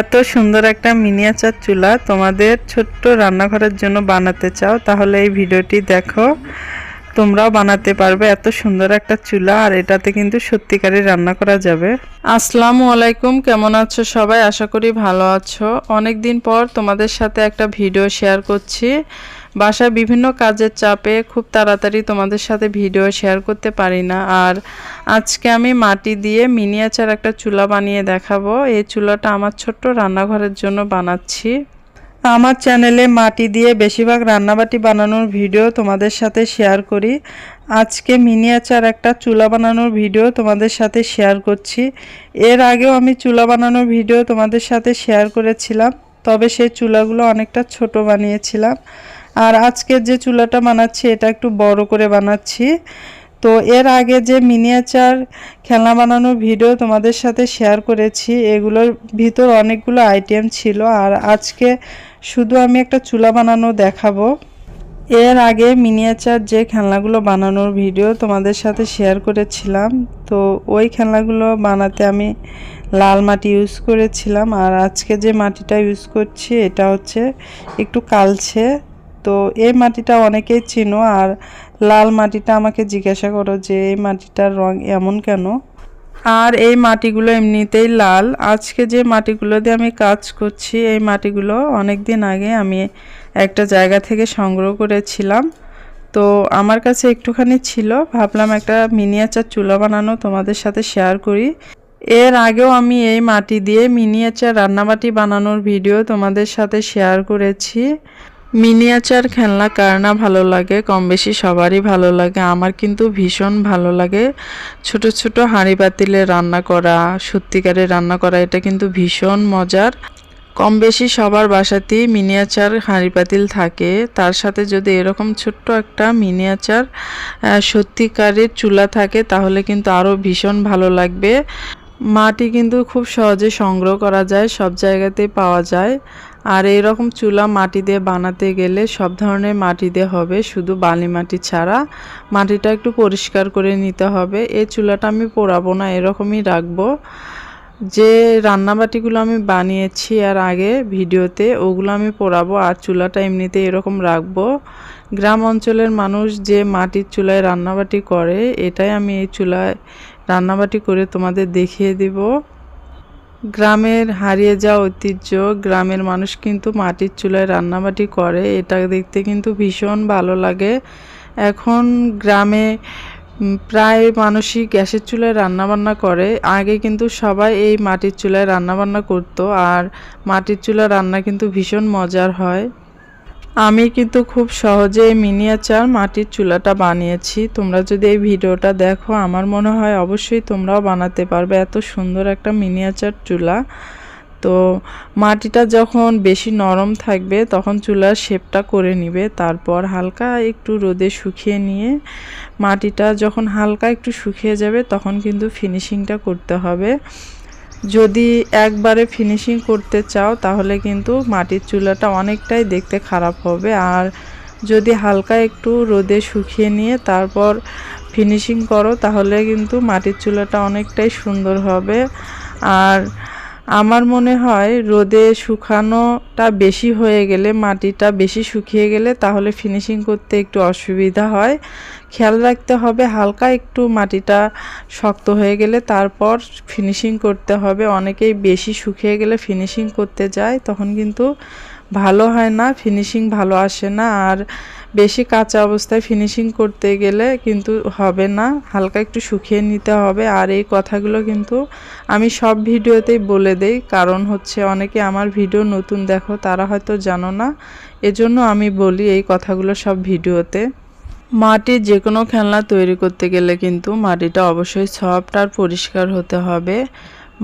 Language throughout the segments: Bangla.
এত সুন্দর একটা মিনিয়েচার চুলা তোমাদের ছোট্ট রান্নাঘরের জন্য বানাতে চাও, তাহলে এই ভিডিওটি দেখো। তোমরাও বানাতে পারবে এত সুন্দর একটা চুলা, আর এটাতে কিন্তু সত্যিকারই রান্না করা যাবে। আসসালামু আলাইকুম, কেমন আছো সবাই? আশা করি ভালো আছো। অনেক দিন পর তোমাদের সাথে একটা ভিডিও শেয়ার করছি। বাসায় বিভিন্ন কাজের চাপে খুব তাড়াতাড়ি তোমাদের সাথে ভিডিও শেয়ার করতে পারি না। আর আজকে আমি মাটি দিয়ে মিনিয়েচার একটা চুলা বানিয়ে দেখাবো। এই চুলাটা আমার ছোট্ট রান্নাঘরের জন্য বানাচ্ছি। আমার চ্যানেলে মাটি দিয়ে বেশিরভাগ রান্নাবাটি বানানোর ভিডিও তোমাদের সাথে শেয়ার করি। আজকে মিনিয়েচার একটা চুলা বানানোর ভিডিও তোমাদের সাথে শেয়ার করছি। এর আগেও আমি চুলা বানানোর ভিডিও তোমাদের সাথে শেয়ার করেছিলাম, তবে সেই চুলাগুলো অনেকটা ছোট বানিয়েছিলাম। আর আজকের যে চুলাটা বানাচ্ছি, এটা একটু বড় করে বানাচ্ছি। তো এর আগে যে মিনিয়েচার খেলনা বানানোর ভিডিও তোমাদের সাথে শেয়ার করেছি, এগুলোর ভিতর অনেকগুলো আইটেম ছিল। আর আজকে শুধু আমি একটা চুলা বানানো দেখাবো। এর আগে মিনিয়েচার যে খেলনাগুলো বানানোর ভিডিও তোমাদের সাথে শেয়ার করেছিলাম। তো ওই খেলনাগুলো বানাতে আমি লাল মাটি ইউজ করেছিলাম। আর আজকে যে মাটিটা ইউজ করছি, এটা হচ্ছে একটু কালছে তো এই মাটিটা অনেকেই চিনো আর লাল মাটিটা আমাকে জিজ্ঞাসা করো যে এই মাটিটার রং এমন কেন? আর এই মাটিগুলো এমনিতেই লাল। আজকে যে মাটিগুলো দিয়ে আমি কাজ করছি, এই মাটিগুলো অনেক দিন আগে আমি একটা জায়গা থেকে সংগ্রহ করেছিলাম। তো আমার কাছে একটুখানি ছিল। ভাবলাম একটা মিনিয়েচার চুলা বানানো তোমাদের সাথে শেয়ার করি। এর আগেও আমি এই মাটি দিয়ে মিনিয়েচার রান্নাবাটি বানানোর ভিডিও তোমাদের সাথে শেয়ার করেছি। মিনিয়েচার খেলনা কার না ভালো লাগে? কম বেশি সবারই ভালো লাগে। আমার কিন্তু ভীষণ ভালো লাগে। ছোট ছোট হাঁড়ি পাতিলে রান্না করা, সত্যিকারে রান্না করা, এটা কিন্তু ভীষণ মজার। কম বেশি সবার বাসাতেই মিনিয়েচার হাঁড়ি পাতিল থাকে। তার সাথে যদি এরকম ছোট্ট একটা মিনিয়েচার সত্যিকারের চুলা থাকে, তাহলে কিন্তু আরও ভীষণ ভালো লাগবে। মাটি কিন্তু খুব সহজে সংগ্রহ করা যায়, সব জায়গাতেই পাওয়া যায়। আর এরকম চুলা মাটি দিয়ে বানাতে গেলে সব ধরনের মাটি দিয়ে হবে, শুধু বালি মাটি ছাড়া। মাটিটা একটু পরিষ্কার করে নিতে হবে। এই চুলাটা আমি পোড়াবো না, এরকমই রাখব। যে রান্নাবাটিগুলো আমি বানিয়েছি আর আগে ভিডিওতে, ওগুলো আমি পোড়াবো আর চুলাটা এমনিতে এরকম রাখব। গ্রাম অঞ্চলের মানুষ যে মাটির চুলায় রান্নাবাটি করে, এটাই আমি এই চুলায় রান্নাবাটি করে তোমাদের দেখিয়ে দিব। গ্রামের হারিয়ে যাওয়া ঐতিহ্য, গ্রামের মানুষ কিন্তু মাটির চুলায় রান্নাবাটি করে, এটা দেখতে কিন্তু ভীষণ ভালো লাগে। এখন গ্রামে প্রায় মানুষই গ্যাসের চুলায় রান্নাবান্না করে। আগে কিন্তু সবাই এই মাটির চুলায় রান্নাবান্না করতো, আর মাটির চুলা রান্না কিন্তু ভীষণ মজার হয়। আমি কিন্তু খুব সহজে মিনিয়েচার মাটির চুলাটা বানিয়েছি। তোমরা যদি এই ভিডিওটা দেখো, আমার মনে হয় অবশ্যই তোমরাও বানাতে পারবে। এত সুন্দর একটা মিনিয়েচার চুলা। তো মাটিটা যখন বেশি নরম থাকবে, তখন চুলার শেপটা করে নিবে। তারপর হালকা একটু রোদে শুকিয়ে নিয়ে মাটিটা যখন হালকা একটু শুকিয়ে যাবে, তখন কিন্তু ফিনিশিংটা করতে হবে। যদি একবারে ফিনিশিং করতে চাও, তাহলে কিন্তু মাটির চুলাটা অনেকটাই দেখতে খারাপ হবে। আর যদি হালকা একটু রোদে শুকিয়ে নিয়ে তারপর ফিনিশিং করো, তাহলে কিন্তু মাটির চুলাটা অনেকটাই সুন্দর হবে। আর আমার মনে হয় রোদে শুকানোটা বেশি হয়ে গেলে, মাটিটা বেশি শুকিয়ে গেলে তাহলে ফিনিশিং করতে একটু অসুবিধা হয়। খেয়াল রাখতে হবে হালকা একটু মাটিটা শক্ত হয়ে গেলে তারপর ফিনিশিং করতে হবে। অনেকেই বেশি শুকিয়ে গেলে ফিনিশিং করতে যায়, তখন কিন্তু ভালো হয় না ফিনিশিং ভালো আসে না। আর বেশি কাঁচা অবস্থায় ফিনিশিং করতে গেলে কিন্তু হবে না, হালকা একটু শুকিয়ে নিতে হবে। আর এই কথাগুলো কিন্তু আমি সব ভিডিওতেই বলে দেই, কারণ হচ্ছে অনেকে আমার ভিডিও নতুন দেখো, তারা হয়তো জানো না। এজন্য আমি বলি এই কথাগুলো সব ভিডিওতে। মাটির যে কোনো খেলনা তৈরি করতে গেলে কিন্তু মাটিটা অবশ্যই সফট আর পরিষ্কার হতে হবে।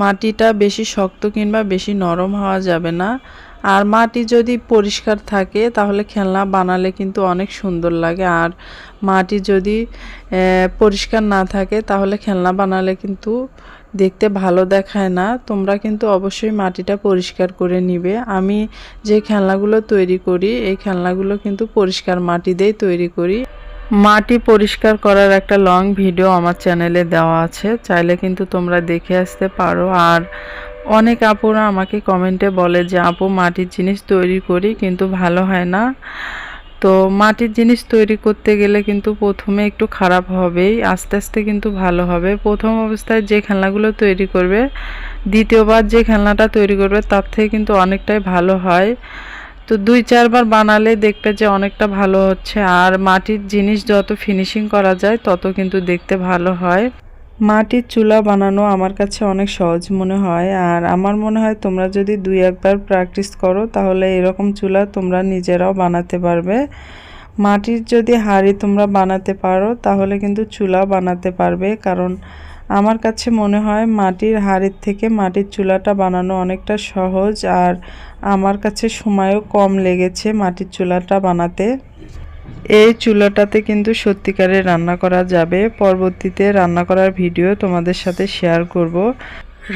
মাটিটা বেশি শক্ত কিংবা বেশি নরম হওয়া যাবে না। আর মাটি যদি পরিষ্কার থাকে, তাহলে খেলনা বানালে কিন্তু অনেক সুন্দর লাগে। আর মাটি যদি পরিষ্কার না থাকে, তাহলে খেলনা বানালে কিন্তু দেখতে ভালো দেখায় না। তোমরা কিন্তু অবশ্যই মাটিটা পরিষ্কার করে নিবে। আমি যে খেলনাগুলো তৈরি করি, এই খেলনাগুলো কিন্তু পরিষ্কার মাটি দিয়েই তৈরি করি। মাটি পরিষ্কার করার একটা লং ভিডিও আমার চ্যানেলে দেওয়া আছে। চাইলে কিন্তু তোমরা দেখে আসতে পারো। আর অনেক আপুরা আমাকে কমেন্টে বলে যে, আপু, মাটির জিনিস তৈরি করি, কিন্তু ভালো হয় না। তো মাটির জিনিস তৈরি করতে গেলে কিন্তু প্রথমে একটু খারাপ হবেই, আস্তে আস্তে কিন্তু ভালো হবে। প্রথম অবস্থায় যে খেলনাগুলো তৈরি করবে, দ্বিতীয়বার যে খেলনাটা তৈরি করবে, তার থেকে কিন্তু অনেকটাই ভালো হয়। তো দুই, চারবার বানালে দেখবে যে অনেকটা ভালো হচ্ছে, আর মাটির জিনিস যত ফিনিশিং করা যায়, তত কিন্তু দেখতে ভালো হয়। মাটির চুলা বানানো আমার কাছে অনেক সহজ মনে হয়, আর আমার মনে হয় তোমরা যদি দুই একবার প্র্যাকটিস করো, তাহলে এরকম চুলা তোমরা নিজেরাও বানাতে পারবে। মাটির যদি হাড়ি তোমরা বানাতে পারো, তাহলে কিন্তু চুলা বানাতে পারবে, কারণ আমার কাছে মনে হয় মাটির হাঁড়ির থেকে মাটির চুলাটা বানানো অনেকটা সহজ, আর আমার কাছে সময়ও কম লেগেছে মাটির চুলাটা বানাতে। এই চুলাটাতে কিন্তু সত্যিকারের রান্না করা যাবে। পরবর্তীতে রান্না করার ভিডিও তোমাদের সাথে শেয়ার করব।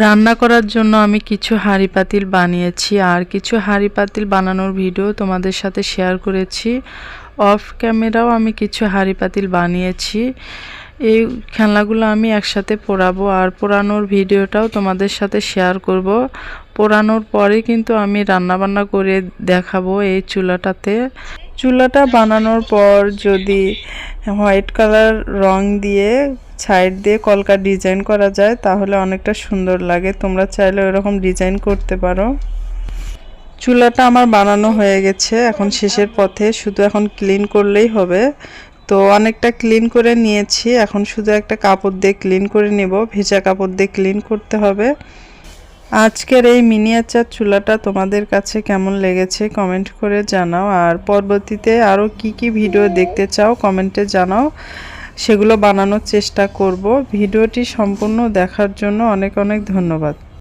রান্না করার জন্য আমি কিছু হাঁড়ি পাতিল বানিয়েছি আর কিছু হাঁড়ি পাতিল বানানোর ভিডিও তোমাদের সাথে শেয়ার করেছি। অফ ক্যামেরাও আমি কিছু হাঁড়ি পাতিল বানিয়েছি। এই খেলনাগুলো আমি একসাথে পোড়াবো আর পোড়ানোর ভিডিওটাও তোমাদের সাথে শেয়ার করব। পোড়ানোর পরে কিন্তু আমি রান্নাবান্না করে দেখাবো এই চুলাটাতে। চুলাটা বানানোর পর যদি হোয়াইট কালার রং দিয়ে সাইড দিয়ে কলকা ডিজাইন করা যায়, তাহলে অনেকটা সুন্দর লাগে। তোমরা চাইলে ওরকম ডিজাইন করতে পারো। চুলাটা আমার বানানো হয়ে গেছে। এখন শেষের পথে শুধু এখন ক্লিন করলেই হবে। তো অনেকটা ক্লিন করে নিয়েছি। এখন শুধু একটা কাপড় দিয়ে ক্লিন করে নেব। ভেজা কাপড় দিয়ে ক্লিন করতে হবে। আজকের এই মিনিয়েচার চুলাটা তোমাদের কাছে কেমন লেগেছে কমেন্ট করে জানাও। আর পরবর্তীতে আরও কি কি ভিডিও দেখতে চাও কমেন্টে জানাও। সেগুলো বানানোর চেষ্টা করব। ভিডিওটি সম্পূর্ণ দেখার জন্য অনেক অনেক ধন্যবাদ।